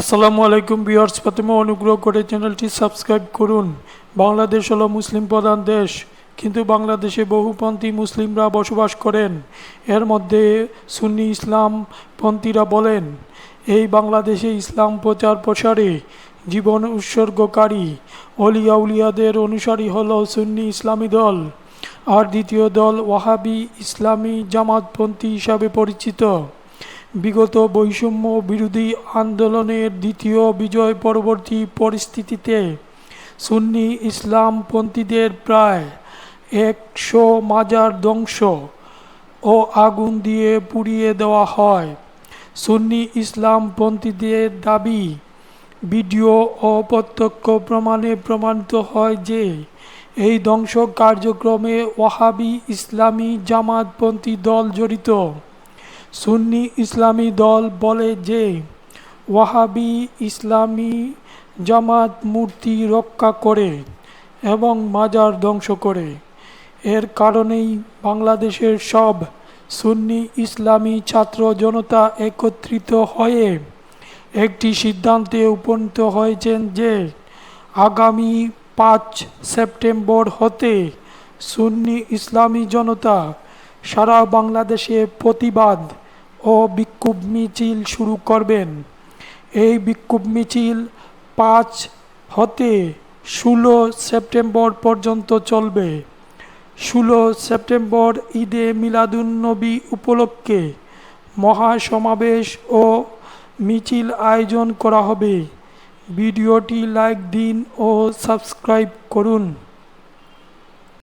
আসসালামু আলাইকুম বিয়ার্স প্রথমে অনুগ্রহ করে চ্যানেলটি সাবস্ক্রাইব করুন। বাংলাদেশ হলো মুসলিম প্রধান দেশ, কিন্তু বাংলাদেশে বহুপন্থী মুসলিমরা বসবাস করেন। এর মধ্যে সুন্নি ইসলাম পন্থীরা বলেন, এই বাংলাদেশে ইসলাম প্রচার প্রসারে জীবন উৎসর্গকারী। অলিয়া উলিয়াদের অনুসারী হল সুন্নি ইসলামী দল, আর দ্বিতীয় দল ওয়াহাবি ইসলামী জামাতপন্থী হিসাবে পরিচিত। বিগত বৈষম্য বিরোধী আন্দোলনের দ্বিতীয় বিজয় পরবর্তী পরিস্থিতিতে সুন্নি ইসলামপন্থীদের প্রায় একশো মাজার ধ্বংস ও আগুন দিয়ে পুড়িয়ে দেওয়া হয়। সুন্নি ইসলামপন্থীদের দাবি ভিডিও ও প্রত্যক্ষ প্রমাণে প্রমাণিত হয় যে এই ধ্বংস কার্যক্রমে ওয়াহাবি ইসলামী জামাতপন্থী দল জড়িত। সুন্নি ইসলামী দল বলে যে, ওয়াহাবি ইসলামী জামাত মূর্তি রক্ষা করে এবং মাজার ধ্বংস করে। এর কারণেই বাংলাদেশের সব সুন্নি ইসলামী ছাত্র জনতা একত্রিত হয়ে একটি সিদ্ধান্তে উপনীত হয়েছেন যে, আগামী পাঁচ সেপ্টেম্বর হতে সুন্নি ইসলামী জনতা সারা বাংলাদেশে প্রতিবাদ ও বিক্ষোভ মিছিল শুরু করবেন। এই বিক্ষোভ মিছিল পাঁচ হতে ষোলো সেপ্টেম্বর পর্যন্ত চলবে। ষোলো সেপ্টেম্বর ঈদে মিলাদুন্নবী উপলক্ষে মহাসমাবেশ ও মিছিল আয়োজন করা হবে। ভিডিওটি লাইক দিন ও সাবস্ক্রাইব করুন।